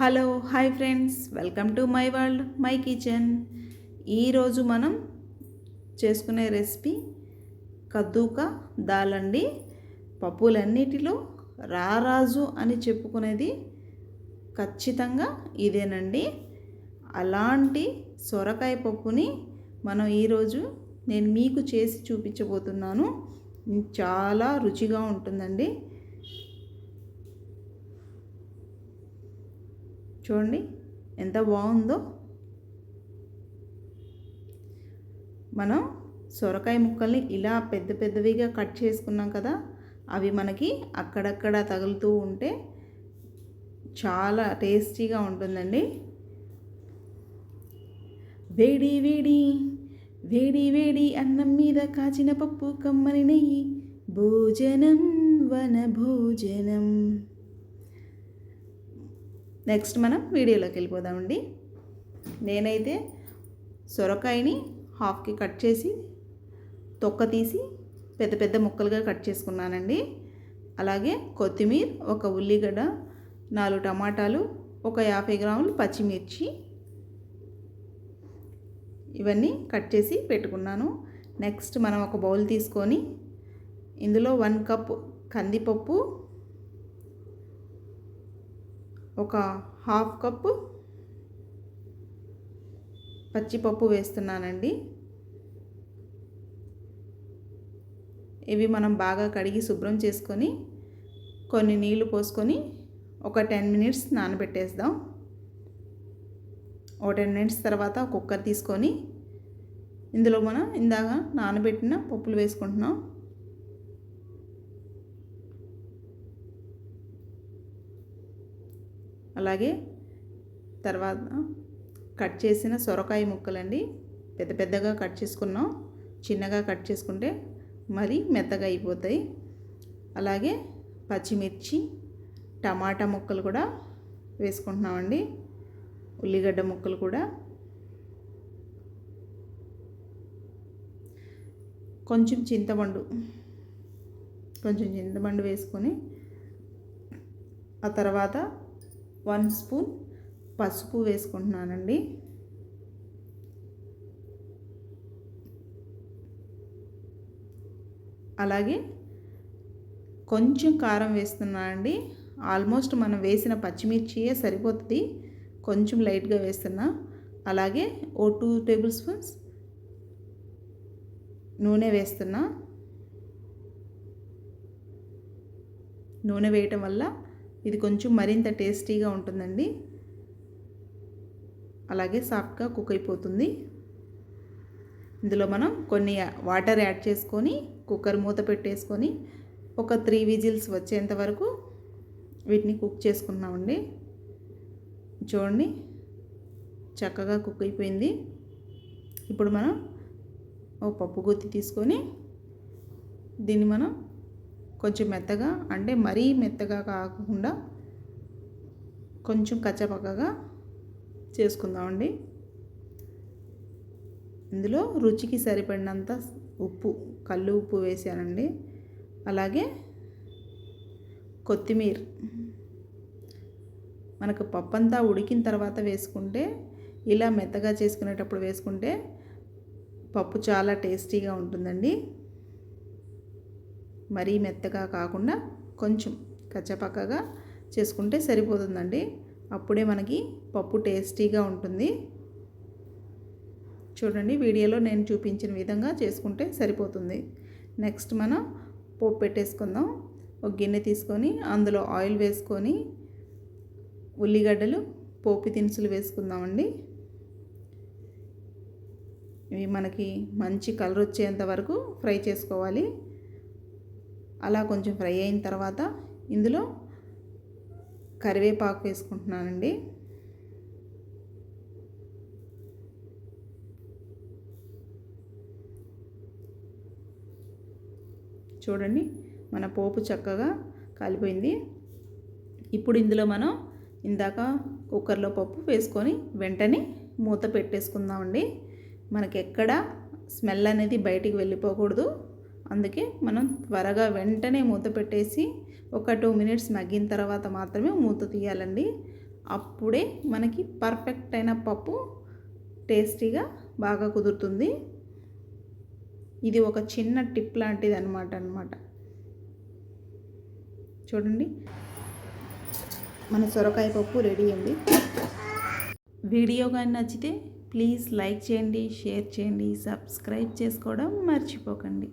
Hello hi friends. Welcome to my world my kitchen. ఈరోజు మనం చేసుకునే రెసిపీ కద్దూక దాల్ అండి. పప్పులన్నిటిలో రారాజు అని చెప్పుకునేది ఖచ్చితంగా ఇదేనండి. అలాంటి సొరకాయ పప్పుని మనం ఈరోజు నేను మీకు చేసి చూపించబోతున్నాను. చాలా రుచిగా ఉంటుందండి. చూడండి ఎంత బాగుందో. మనం సొరకాయ ముక్కల్ని ఇలా పెద్ద పెద్దవిగా కట్ చేసుకున్నాం కదా అవి మనకి అక్కడక్కడ తగులుతూ ఉంటే చాలా టేస్టీగా ఉంటుందండి. వేడి వేడి వేడి వేడి అన్నం మీద కాచిన పప్పు కమ్మని నెయ్యి భోజనం వన భోజనం. నెక్స్ట్ మనం వీడియోలోకి వెళ్ళిపోదామండి. నేనైతే సొరకాయని హాఫ్కి కట్ చేసి తొక్క తీసి పెద్ద పెద్ద ముక్కలుగా కట్ చేసుకున్నానండి. అలాగే కొత్తిమీర ఒక ఉల్లిగడ్డ నాలుగు టమాటాలు ఒక యాభై గ్రాములు పచ్చిమిర్చి ఇవన్నీ కట్ చేసి పెట్టుకున్నాను. నెక్స్ట్ మనం ఒక బౌల్ తీసుకొని ఇందులో వన్ కప్ కందిపప్పు ఒక హాఫ్ కప్పు పచ్చిపప్పు వేస్తున్నానండి. ఇవి మనం బాగా కడిగి శుభ్రం చేసుకొని కొన్ని నీళ్ళు పోసుకొని ఒక టెన్ మినిట్స్ నానబెట్టేద్దాం. ఒక టెన్ మినిట్స్ తర్వాత కుక్కర్ తీసుకొని ఇందులో మనం ఇందాక నానబెట్టిన పప్పులు వేసుకుంటున్నాం. అలాగే తర్వాత కట్ చేసిన సొరకాయ ముక్కలండి. పెద్ద పెద్దగా కట్ చేసుకున్నాం. చిన్నగా కట్ చేసుకుంటే మరి మెత్తగా అయిపోతాయి. అలాగే పచ్చిమిర్చి టమాటా ముక్కలు కూడా వేసుకుంటున్నామండి. ఉల్లిగడ్డ ముక్కలు కూడా. కొంచెం చింతపండు కొంచెం చింతపండు వేసుకొని ఆ తర్వాత వన్ స్పూన్ పసుపు వేసుకుంటున్నానండి. అలాగే కొంచెం కారం వేస్తున్నానండి ఆల్మోస్ట్ మనం వేసిన పచ్చిమిర్చియే సరిపోతుంది. కొంచెం లైట్గా వేస్తున్నా. అలాగే ఓ టూ టేబుల్ స్పూన్స్ నూనె వేస్తున్నా. నూనె వేయటం వల్ల ఇది కొంచెం మరింత టేస్టీగా ఉంటుందండి. అలాగే సాఫ్ట్గా కుక్ అయిపోతుంది. ఇందులో మనం కొన్ని వాటర్ యాడ్ చేసుకొని కుక్కర్ మూత పెట్టేసుకొని ఒక త్రీ విజిల్స్ వచ్చేంత వరకు వీటిని కుక్ చేసుకున్నామండి చూడండి చక్కగా కుక్ అయిపోయింది. ఇప్పుడు మనం ఓ పప్పు గుత్తి తీసుకొని దీన్ని మనం కొంచెం మెత్తగా అంటే మరీ మెత్తగా కాకుండా కొంచెం కచ్చపక్కగా చేసుకుందామండి. ఇందులో రుచికి సరిపడినంత ఉప్పు కళ్ళు ఉప్పు వేసానండి. అలాగే కొత్తిమీర. మనకు పప్పు అంతా ఉడికిన తర్వాత వేసుకుంటే ఇలా మెత్తగా చేసుకునేటప్పుడు వేసుకుంటే పప్పు చాలా టేస్టీగా ఉంటుందండి. మరీ మెత్తగా కాకుండా కొంచెం కచ్చపక్కగా చేసుకుంటే సరిపోతుందండి. అప్పుడే మనకి పప్పు టేస్టీగా ఉంటుంది. చూడండి వీడియోలో నేను చూపించిన విధంగా చేసుకుంటే సరిపోతుంది. నెక్స్ట్ మనం పోపు పెట్టేసుకుందాం. ఒక గిన్నె తీసుకొని అందులో ఆయిల్ వేసుకొని ఉల్లిగడ్డలు పోపు దినుసులు వేసుకుందామండి. ఇవి మనకి మంచి కలర్ వచ్చేంత వరకు ఫ్రై చేసుకోవాలి. అలా కొంచెం ఫ్రై అయిన తర్వాత ఇందులో కరివేపాకు వేసుకుంటున్నానండి. చూడండి మన పోపు చక్కగా కాలిపోయింది. ఇప్పుడు ఇందులో మనం ఇందాక కుక్కర్లో పప్పు వేసుకొని వెంటనే మూత పెట్టేసుకుందామండి. మనకి ఎక్కడ స్మెల్ అనేది బయటికి వెళ్ళిపోకూడదు. అందుకే మనం త్వరగా వెంటనే మూత పెట్టేసి ఒక టూ మినిట్స్ మగ్గిన తర్వాత మాత్రమే మూత తీయాలండి. అప్పుడే మనకి పర్ఫెక్ట్ అయిన పప్పు టేస్టీగా బాగా కుదురుతుంది. ఇది ఒక చిన్న టిప్ లాంటిది అనమాట అనమాట చూడండి. మన సొరకాయ పప్పు రెడీ అయింది వీడియో కానీ నచ్చితే ప్లీజ్ లైక్ చేయండి షేర్ చేయండి సబ్స్క్రైబ్ చేసుకోవడం మర్చిపోకండి.